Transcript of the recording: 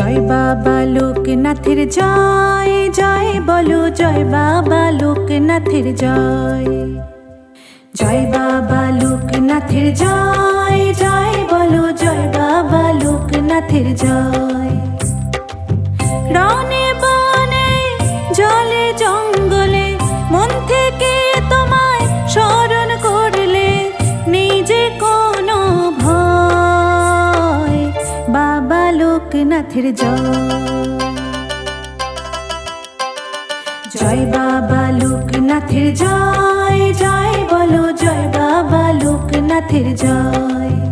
জয় বাবা লোকনাথের জয় জয় বলো জয় বাবা লোকনাথের জয়। জয় বাবা লোকনাথের জয় জয় বলো জয় বাবা লোকনাথের জয়। লোকনাথের জয় জয় বাবা লোকনাথের জয় জয় বলো জয় বাবা লোকনাথের জয়।